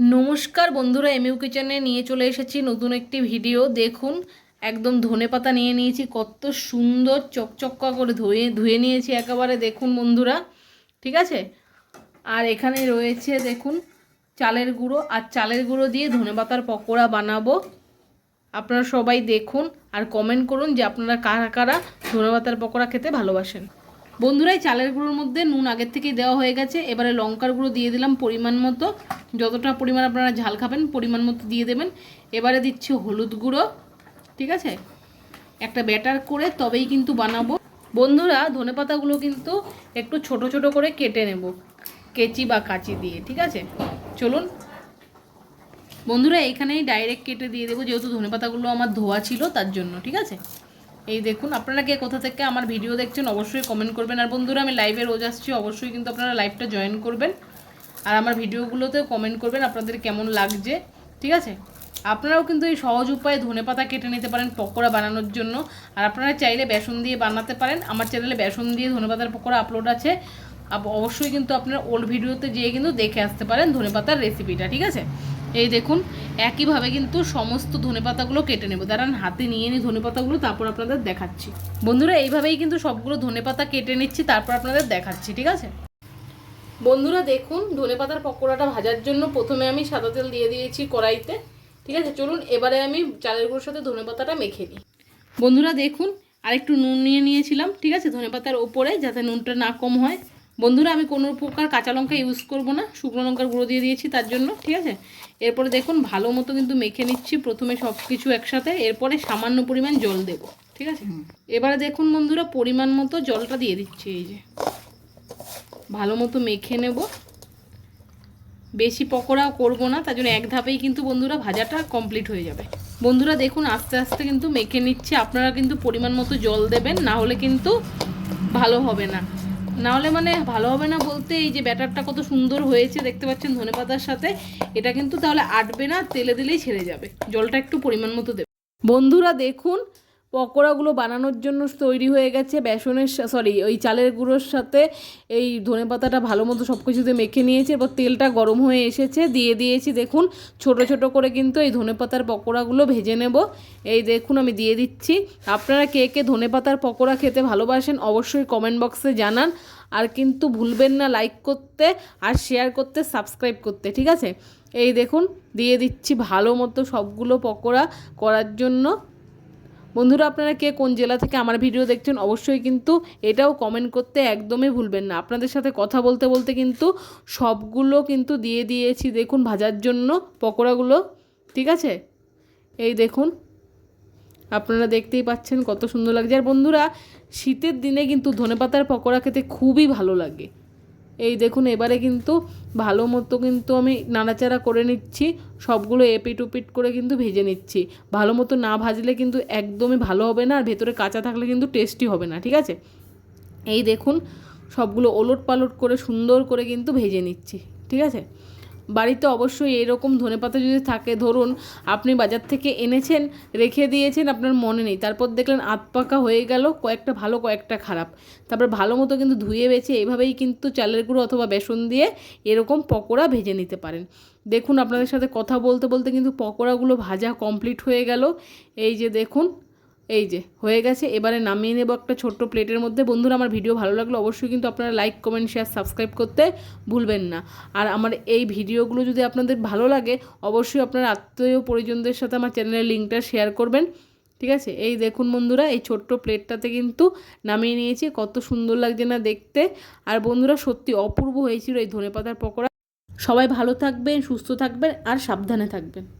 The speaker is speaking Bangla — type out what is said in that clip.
নমস্কার বন্ধুরা এমইউ কিচেনে নিয়ে চলে এসেছি নতুন একটি ভিডিও দেখুন, একদম ধনে পাতা নিয়ে নিয়েছি, কত সুন্দর চকচক্কা করে ধুয়ে ধুয়ে নিয়েছি একেবারে, দেখুন বন্ধুরা, ঠিক আছে? আর এখানে রয়েছে, দেখুন, চালের গুঁড়ো, আর চালের গুঁড়ো দিয়ে ধনে পাতার পকোড়া বানাবো। আপনারা সবাই দেখুন আর কমেন্ট করুন যে আপনারা কারা কারা ধনে পাতার পকোড়া খেতে ভালোবাসেন। বন্ধুরা এই চালের গুঁড়োর মধ্যে নুন আগের থেকেই দেওয়া হয়ে গেছে। এবারে লঙ্কার গুঁড়ো দিয়ে দিলাম পরিমাণ মতো। যতটা পরিমাণ আপনারা ঝাল খাবেন, পরিমাণ মতো দিয়ে দেবেন। এবারে দিচ্ছি হলুদ গুঁড়ো, ঠিক আছে? একটা ব্যাটার করে তবেই কিন্তু বানাবো। বন্ধুরা, ধনে পাতাগুলো কিন্তু একটু ছোট ছোট করে কেটে নেব, কেচি বা কাচি দিয়ে, ঠিক আছে? চলুন। বন্ধুরা, এখানেই ডাইরেক্ট কেটে দিয়ে দেবো, যেহেতু ধনে পাতাগুলো আমার ধোয়া ছিল, তার জন্য, ঠিক আছে? এই দেখুন, আপনারা কে কোথা থেকে আমার ভিডিও দেখছেন অবশ্যই কমেন্ট করবেন। আর বন্ধুরা, আমি লাইভে রোজ আসছি, অবশ্যই কিন্তু আপনারা লাইভটা জয়েন করবেন। আর আমার ভিডিওগুলোতেও কমেন্ট করবেন আপনাদের কেমন লাগছে, ঠিক আছে? আপনারাও কিন্তু এই সহজ উপায়ে ধনে পাতা কেটে নিতে পারেন পকোড়া বানানোর জন্য। আর আপনারা চাইলে বেসন দিয়ে বানাতে পারেন। আমার চ্যানেলে বেসন দিয়ে ধনে পাতার পকোড়া আপলোড আছে। অবশ্যই কিন্তু আপনারা ওল্ড ভিডিওতে যেয়ে কিন্তু দেখে আসতে পারেন ধনে পাতার রেসিপিটা ঠিক আছে? এই দেখুন, একইভাবে কিন্তু সমস্ত ধনে পাতাগুলো কেটে নেব। দাঁড়ান, হাতে নিয়ে নিই ধনে পাতাগুলো তারপর আপনাদের দেখাচ্ছি। বন্ধুরা, এইভাবেই কিন্তু সবগুলো ধনে পাতা কেটে নিচ্ছি, তারপর আপনাদের দেখাচ্ছি, ঠিক আছে? বন্ধুরা, দেখুন ধনে পাতার পকোড়াটা ভাজার জন্য প্রথমে আমি সাদা তেল দিয়ে দিয়েছি কড়াইতে, ঠিক আছে? চলুন, এবারে আমি চালের গুঁড়োর সাথে ধনে পাতাটা মেখে নিই। বন্ধুরা, দেখুন আর একটু নুন নিয়ে নিয়েছিলাম, ঠিক আছে? ধনে পাতার ওপরে, যাতে নুনটা না কম হয়। বন্ধুরা আমি কোনো প্রকার কাঁচা লঙ্কা ইউজ করব না শুকনো লঙ্কার গুঁড়ো দিয়ে দিয়েছি তার জন্য ঠিক আছে? এরপরে দেখুন ভালো মতো কিন্তু মেখে নিচ্ছি প্রথমে সব কিছু একসাথে এরপরে সামান্য পরিমাণ জল দেব ঠিক আছে? এবারে দেখুন বন্ধুরা পরিমাণ মতো জলটা দিয়ে দিচ্ছি এই যে। ভালো মতো মেখে নেব। বেশি পকোড়াও করব না তার জন্য এক ধাপেই কিন্তু বন্ধুরা ভাজাটা কমপ্লিট হয়ে যাবে। বন্ধুরা দেখুন আস্তে আস্তে কিন্তু মেখে নিচ্ছে আপনারা কিন্তু পরিমাণ মতো জল দেবেন না হলে কিন্তু ভালো হবে না। না হলে মানে ভালো হবে না বলতে এই যে ব্যাটারটা কত সুন্দর হয়েছে, দেখতে পাচ্ছেন ধনে পাতার সাথে, এটা কিন্তু তাহলে আটবে না, তেলে দিলেই ছেড়ে যাবে। জলটা একটু পরিমাণ মতো দেবে। বন্ধুরা দেখুন পকোড়াগুলো বানানোর জন্য তৈরি হয়ে গেছে বেসনের সরি ওই চালের গুঁড়োর সাথে এই ধনে পাতাটা ভালো মতো সব কিছুতে মেখে নিয়েছে এবার তেলটা গরম হয়ে এসেছে, দিয়ে দিয়েছি দেখুন, ছোট ছোট করে কিন্তু এই ধনে পাতার পকোড়াগুলো ভেজে নেব। এই দেখুন, আমি দিয়ে দিচ্ছি। আপনারা কে কে ধনে পাতার পকোড়া খেতে ভালোবাসেন অবশ্যই কমেন্ট বক্সে জানান। আর কিন্তু ভুলবেন না লাইক করতে আর শেয়ার করতে সাবস্ক্রাইব করতে, ঠিক আছে? এই দেখুন, দিয়ে দিচ্ছি ভালো মতো সবগুলো পকোড়া করার জন্য। বন্ধুরা, আপনারা কে কোন জেলা থেকে আমার ভিডিও দেখছেন অবশ্যই কিন্তু এটাও কমেন্ট করতে একদমই ভুলবেন না। আপনাদের সাথে কথা বলতে বলতে কিন্তু সবগুলো কিন্তু দিয়ে দিয়েছি, দেখুন ভাজার জন্য পকোড়াগুলো, ঠিক আছে? এই দেখুন, আপনারা দেখতেই পাচ্ছেন কত সুন্দর লাগছে। আর বন্ধুরা, শীতের দিনে কিন্তু ধনেপাতার পকোড়া খেতে খুবই ভালো লাগে। এই দেখুন, এবারে কিন্তু ভালো মতো কিন্তু আমি নাড়াচাড়া করে নিচ্ছি, সবগুলো এপিট উপিট করে কিন্তু ভেজে নিচ্ছি। ভালো মতো না ভাজলে কিন্তু একদমই ভালো হবে না, আর ভেতরে কাঁচা থাকলে কিন্তু টেস্টি হবে না, ঠিক আছে? এই দেখুন, সবগুলো ওলট পালট করে সুন্দর করে কিন্তু ভেজে নিচ্ছি, ঠিক আছে? বাড়িতে অবশ্যই এরকম ধনেপাতা যদি থাকে, ধরুন আপনি বাজার থেকে এনেছেন, রেখে দিয়েছেন, আপনার মনে নেই। তারপর দেখলেন আধ পাকা হয়ে গেল, কয়েকটা ভালো, কয়েকটা খারাপ। তারপর ভালো মতো কিন্তু ধুয়ে বেছে এভাবেই কিন্তু চালের গুঁড়ো অথবা বেসন দিয়ে এরকম পকোড়া ভেজে নিতে পারেন। দেখুন আপনাদের সাথে কথা বলতে বলতে কিন্তু পকোড়াগুলো ভাজা কমপ্লিট হয়ে গেল। এই যে দেখুন এই যে, হয়ে গেছে। এবারে নামিয়ে নেব একটা ছোট্ট প্লেটের মধ্যে। বন্ধুরা, আমার ভিডিও ভালো লাগল অবশ্যই কিন্তু আপনারা লাইক, কমেন্ট, শেয়ার, সাবস্ক্রাইব করতে ভুলবেন না। আর আমার এই ভিডিওগুলো যদি আপনাদের ভালো লাগে, অবশ্যই আপনার আত্মীয় পরিজনদের সাথে আমার চ্যানেলের লিঙ্কটা শেয়ার করবেন। ঠিক আছে? এই দেখুন বন্ধুরা, এই ছোট্ট প্লেটটাতে কিন্তু নামিয়ে নিয়েছি। কত সুন্দর লাগছে না দেখতে। আর বন্ধুরা, সত্যি অপূর্ব হয়েছিল এই ধনেপাতার পকোড়া। সবাই ভালো থাকবেন, সুস্থ থাকবেন, আর সাবধানে থাকবেন।